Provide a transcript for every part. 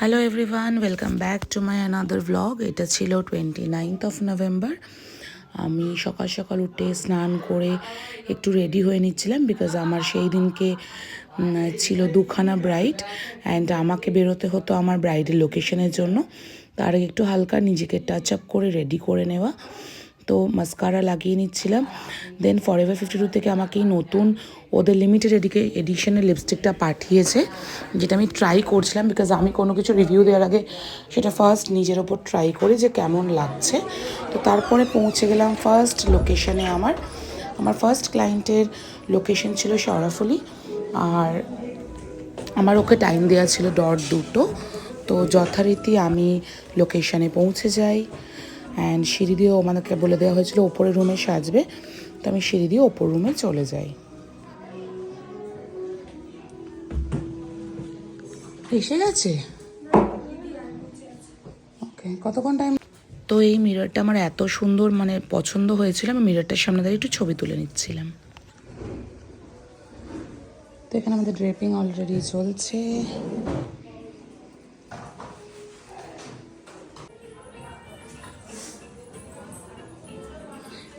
Hello everyone welcome back to my another vlog এটা ছিল twenty ninth of November আমি সকাল সকাল উঠে স্নান করে একটু রেডি হয়ে নিচ্ছিলাম বিকজ আমার সেই দিনকে ছিল দুখানা ব্রাইড অ্যান্ড আমাকে বেরোতে হতো আমার ব্রাইডের লোকেশনের জন্য। তার একটু হালকা নিজেকে টাচ আপ করে রেডি করে নেওয়া। তো মাস্কারা লাগিয়ে নিচ্ছিলাম। Then for ever fifty two থেকে আমাকে নতুন ওদের লিমিটেড এডিকে এডিশনের লিপস্টিকটা পাঠিয়েছে, যেটা আমি ট্রাই করছিলাম বিকজ আমি কোনো কিছু রিভিউ দেওয়ার আগে সেটা ফার্স্ট নিজের ওপর ট্রাই করি যে কেমন লাগছে। তো তারপরে পৌঁছে গেলাম ফার্স্ট লোকেশনে আমার। আমার ফার্স্ট ক্লায়েন্টের লোকেশন ছিল সরাফুলি আর আমার ওকে টাইম দেওয়া ছিল ডট দুটো। তো যথারীতি আমি লোকেশানে পৌঁছে যাই। অ্যান্ড সিঁড়ি দিয়ে আমাদেরকে বলে দেওয়া হয়েছিল, ওপরের রুমে সাজবে। তো আমি সিঁড়ি দিয়ে ওপর রুমে চলে যাই। এসে গেছে? ওকে কতক্ষণ টাইম তো এই মিররটা আমার এত সুন্দর মানে পছন্দ হয়েছিল, আমি মিররটার সামনে দাঁড়িয়ে একটু ছবি তুলে নিচ্ছিলাম। তো এখানে আমাদের ড্রেপিং অলরেডি চলছে।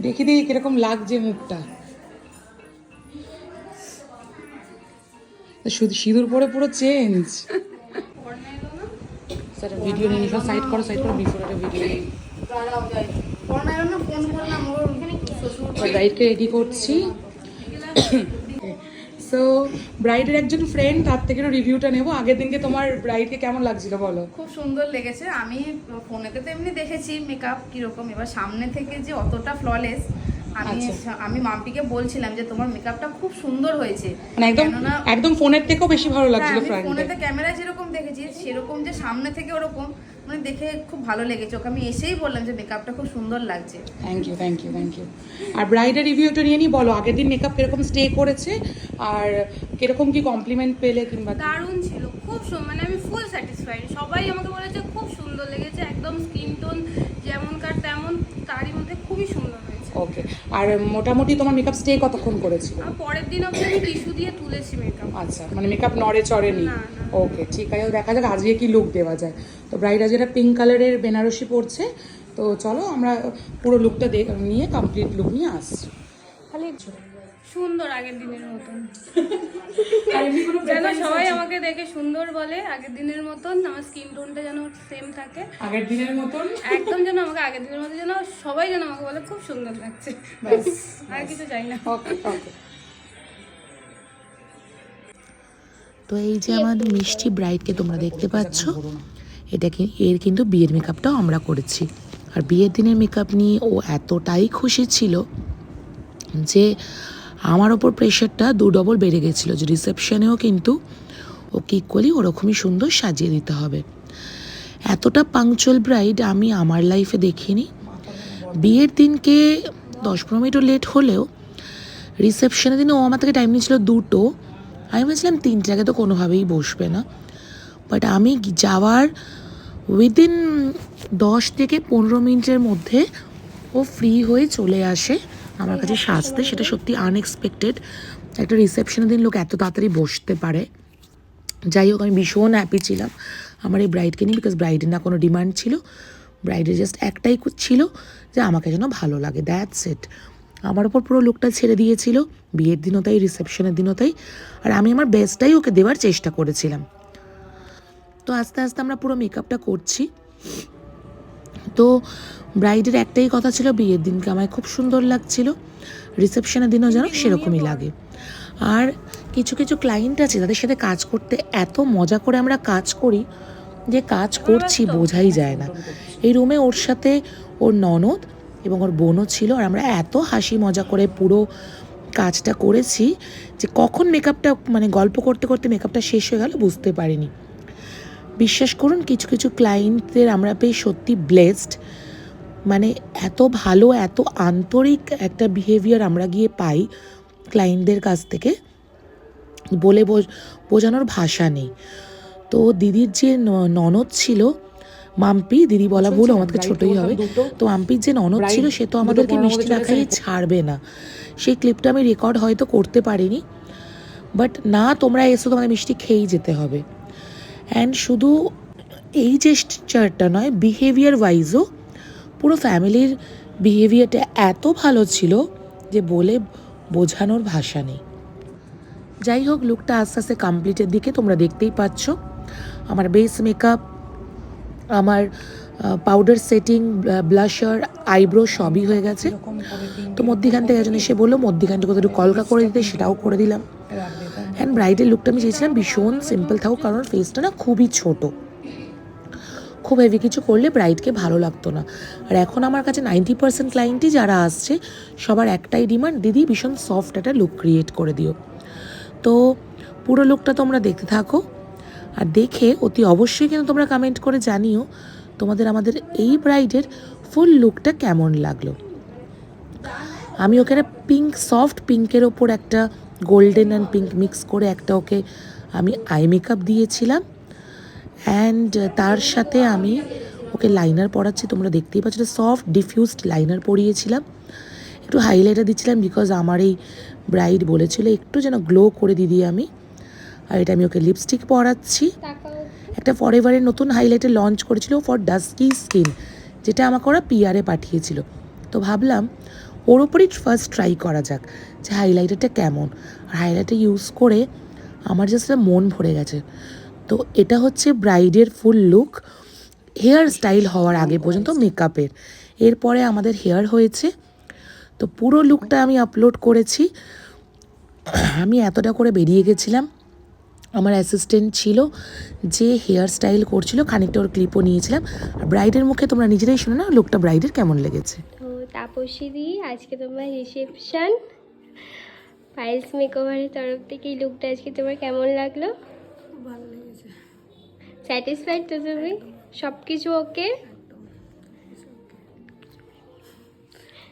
দেখি দেখি কীরকম লাগছে মুখটা। শুধু সিঁদুর পরে পুরো চেঞ্জ স্যার ভিডিও নিয়ে নিশো সাইড করো সাইড করো বিফোর একটা ভিডিও ব্রাইডকে রেডি করছি। সো ব্রাইডের একজন ফ্রেন্ড তার থেকে রিভিউটা নেব। আগের দিনকে তোমার ব্রাইডকে কেমন লাগছিল বলো? খুব সুন্দর লেগেছে। আমি ফোনেতে তো এমনি দেখেছি মেকআপ কীরকম। এবার সামনে থেকে যে অতটা ফ্ললেস আমি আচ্ছা। আমি মাম্পিকে বলছিলাম যে তোমার মেকআপটা খুব সুন্দর হয়েছে। মানে একদম একদম ফোনের থেকেও বেশি ভালো হ্যাঁ, লাগছিল ফ্রন্টে ফোনেতে ক্যামেরা যেরকম দেখেছি সেরকম যে সামনে থেকে ওরকম। মানে দেখে খুব ভালো লেগেছে। ওকে আমি এসেই বললাম যে মেকআপটা খুব সুন্দর লাগছে। Thank you thank you thank you আর ব্রাইডের রিভিউটা নিয়ে নিই বলো আগের দিন মেকআপ কীরকম স্টে করেছে? আর কীরকম কি কমপ্লিমেন্ট পেলে কিংবা দারুণ ছিল খুব মানে আমি ফুল স্যাটিসফাইড সবাই আমাকে বলেছে খুব সুন্দর লেগেছে একদম স্কিন টোন যেমনকার তেমন তারই মধ্যে খুবই সুন্দর হয়েছে ওকে আর মোটামুটি তোমার মেকআপ স্টে কতক্ষণ করেছিল? পরের দিন অবধি আমি টিস্যু দিয়ে তুলেছি মেকআপ আচ্ছা মানে মেকআপ নড়ে চড়ে নি। ওকে ঠিক আছে দেখা যাক আজকে কি লুক দেওয়া যায়। তো ব্রাইড আজ এটা পিঙ্ক কালারের বেনারসি পরছে। তো চলো আমরা পুরো লুকটা নিয়ে কমপ্লিট লুক নিয়ে আসছি। খালি সুন্দর আগের দিনের মতন। যেন সবাই আমাকে দেখে সুন্দর বলে আগের দিনের মতন আমার স্কিন টোনটা যেন সেম থাকে। আগের দিনের মতন? একদম যেন আমাকে আগের দিনের মতো যেন সবাই যেন আমাকে বলে খুব সুন্দর লাগছে। আর কিছু চাই না। ওকে ওকে তো এই যে আমার মিষ্টি ব্রাইডকে তোমরা দেখতে পাচ্ছ এটা কি এর কিন্তু বিয়ের মেকআপটাও আমরা করেছি। আর বিয়ের দিনের মেকআপ নিয়ে ও এতটাই খুশি ছিল যে আমার ওপর প্রেশারটা দু ডবল বেড়ে গেছিল, যে রিসেপশনেও কিন্তু ওকে ইকুয়ালি ওরকমই সুন্দর সাজিয়ে দিতে হবে। এতটা পাংচুয়াল ব্রাইড আমি আমার লাইফে দেখিনি। বিয়ের দিনকে দশ পনেরো মিনিটও লেট হলেও রিসেপশনের দিনে ও আমার থেকে টাইম নিয়েছিল দুটো। আমি ভেবেছিলাম আগে তো কোনোভাবেই বসবে না। বাট আমি যাওয়ার উইদিন দশ থেকে পনেরো মিনিটের মধ্যে ও ফ্রি হয়ে চলে আসে। আমার কাছে সাজতে, সেটা সত্যি আনএক্সপেক্টেড একটা রিসেপশনের দিন লোক এত তাড়াতাড়ি বসতে পারে। যাই হোক, আমি ভীষণ হ্যাপি ছিলাম আমার এই ব্রাইডকে নিয়ে বিকজ ব্রাইডের না কোনো ডিমান্ড ছিল। ব্রাইডের জাস্ট একটাই ছিল যে আমাকে যেন ভালো লাগে দ্যাটস ইট আমার ওপর পুরো লোকটা ছেড়ে দিয়েছিল, বিয়ের দিনও তাই রিসেপশনের দিনও তাই। আর আমি আমার বেস্টটাই ওকে দেওয়ার চেষ্টা করেছিলাম। তো আস্তে আস্তে আমরা পুরো মেকআপটা করছি। তো ব্রাইডের একটাই কথা ছিল বিয়ের দিনকে আমায় খুব সুন্দর লাগছিল। রিসেপশনের দিনও যেন সেরকমই লাগে। আর কিছু কিছু ক্লায়েন্ট আছে তাদের সাথে কাজ করতে এত মজা করে আমরা কাজ করি যে কাজ করছি বোঝাই যায় না। এই রুমে ওর সাথে ওর ননদ এবং ওর বোনও ছিল আর আমরা এত হাসি মজা করে পুরো কাজটা করেছি যে কখন মেকআপটা মানে গল্প করতে করতে মেকআপটা শেষ হয়ে গেল বুঝতে পারিনি। বিশ্বাস করুন কিছু কিছু ক্লায়েন্টদের আমরা পেয়ে সত্যি ব্লেসড মানে এত ভালো এত আন্তরিক একটা বিহেভিয়ার আমরা গিয়ে পাই ক্লায়েন্টদের কাছ থেকে বলে বোঝ- বোঝানোর ভাষা নেই। তো দিদির যে ননদ ছিল মাম্পি দিদি বলা ভুল আমাদেরকে ছোটই হবে। তো মাম্পির যে ননদ ছিল সে তো আমাদেরকে মিষ্টি না খাইয়ে ছাড়বে না। সেই ক্লিপটা আমি রেকর্ড হয়তো করতে পারিনি বাট না তোমরা এসো তোমাদের মিষ্টি খেয়েই যেতে হবে। অ্যান্ড শুধু এই জেস্টারটা নয় বিহেভিয়ার ওয়াইজও পুরো ফ্যামিলির বিহেভিয়ারটা এত ভালো ছিল যে বলে বোঝানোর ভাষা নেই। যাই হোক লুকটা আস্তে আস্তে কমপ্লিটের দিকে তোমরা দেখতেই পাচ্ছ। আমার বেস মেকআপ আমার পাউডার সেটিং ব্লাশার আইব্রো সবই হয়ে গেছে। তো মধ্যিখান থেকে একজন এসে বলল, মধ্যিখানটা কোথাও একটু কলকা করে দিতে, সেটাও করে দিলাম। অ্যান্ড ব্রাইডের লুকটা আমি চেয়েছিলাম ভীষণ সিম্পল থাকুক, কারণ ফেসটা না খুবই ছোট। খুব হেভি কিছু করলে ব্রাইডকে ভালো লাগতো না। আর এখন আমার কাছে নাইনটি পার্সেন্ট ক্লায়েন্টই যারা আসছে, সবার একটাই ডিমান্ড দিদি, ভীষণ সফট একটা লুক ক্রিয়েট করে দিও। তো পুরো লুকটা তোমরা দেখতে থাকো। আর দেখে অতি অবশ্যই কিন্তু তোমরা কমেন্ট করে জানিও তোমাদের আমাদের এই ব্রাইডের ফুল লুকটা কেমন লাগল। আমি একটা পিঙ্ক সফট পিঙ্কের ওপর একটা গোল্ডেন অ্যান্ড পিঙ্ক মিক্স করে একটা ওকে আমি আই মেকআপ দিয়েছিলাম। অ্যান্ড তার সাথে আমি ওকে লাইনার পরাচ্ছি তোমরা দেখতেই পাচ্ছ সফট ডিফিউজড লাইনার পরিয়েছিলাম। একটু হাইলাইটার দিচ্ছিলাম বিকজ আমার এই ব্রাইড বলেছিল একটু যেন গ্লো করে দিদি আমি। আর এটা আমি ওকে লিপস্টিক পরাচ্ছি। একটা ফরএভারের নতুন হাইলাইটার লঞ্চ করেছিল ফর ডাস্কি স্কিন যেটা আমাকে ওরা পিআরে পাঠিয়েছিল। তো ভাবলাম ওর ওপরই ফার্স্ট ট্রাই করা যাক যে হাইলাইটারটা কেমন। আর হাইলাইটার ইউজ করে আমার জাস্ট মন ভরে গেছে। তো এটা হচ্ছে ব্রাইডের ফুল লুক হেয়ার স্টাইল হওয়ার আগে পর্যন্ত মেকআপের এরপরে আমাদের হেয়ার হয়েছে। তো পুরো লুকটা আমি আপলোড করেছি। আমি এতটা করে বেরিয়ে গেছিলাম। আমার অ্যাসিস্ট্যান্ট ছিল যে হেয়ার স্টাইল করছিল, খানিকটা ওর ক্লিপও নিয়েছিলাম। আর ব্রাইডের মুখে তোমরা নিজেরাই শুনে না লুকটা ব্রাইডের কেমন লেগেছে। তাপসী আজকে তোমার রিসেপশন পাইলস মেকওভারের তরফ থেকে এই লুকটা আজকে তোমার কেমন লাগল? ভালো লেগেছে। স্যাটিসফাইড তো তুমি? সব কিছু ওকে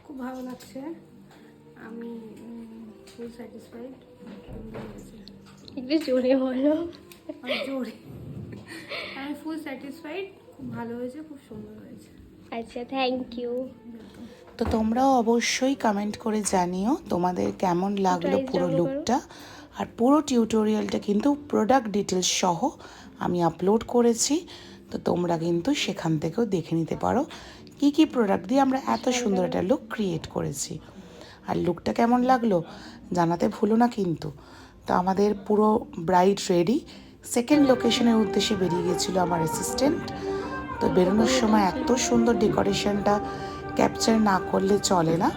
খুব ভালো লাগছে। আমি ফুল স্যাটিসফাইড একটু জোরে বলো। জোরে। আমি ফুল স্যাটিসফাইড খুব ভালো হয়েছে খুব সুন্দর হয়েছে। আচ্ছা থ্যাংক ইউ তো তোমরাও অবশ্যই কমেন্ট করে জানিও তোমাদের কেমন লাগল পুরো লুকটা আর পুরো টিউটোরিয়ালটা কিন্তু প্রোডাক্ট ডিটেলস সহ আমি আপলোড করেছি তো তোমরা কিন্তু সেখান থেকেও দেখে নিতে পারো কি কি প্রোডাক্ট দিয়ে আমরা এত সুন্দর একটা লুক ক্রিয়েট করেছি। আর লুকটা কেমন লাগল জানাতে ভুলো না কিন্তু। তো আমাদের পুরো ব্রাইড রেডি সেকেন্ড লোকেশনের উদ্দেশ্যে বেরিয়ে গেছিল আমার অ্যাসিস্ট্যান্ট তো বেরোনোর সময় এত সুন্দর ডেকোরেশনটা ক্যাপচার না করলে চলে না।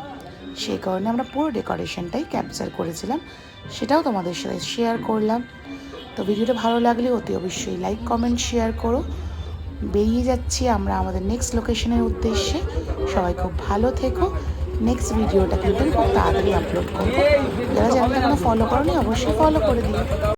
সেই কারণে আমরা পুরো ডেকোরেশনটাই ক্যাপচার করেছিলাম। সেটাও তোমাদের সাথে শেয়ার করলাম। তো ভিডিওটা ভালো লাগলে অতি অবশ্যই লাইক কমেন্ট শেয়ার করো। বেরিয়ে যাচ্ছি আমরা আমাদের নেক্সট লোকেশনের উদ্দেশ্যে। সবাই খুব ভালো থেকো। নেক্সট ভিডিওটা কিন্তু খুব তাড়াতাড়ি আপলোড করব যারা চ্যানেলটা ফলো করোনি, অবশ্যই ফলো করে দিও।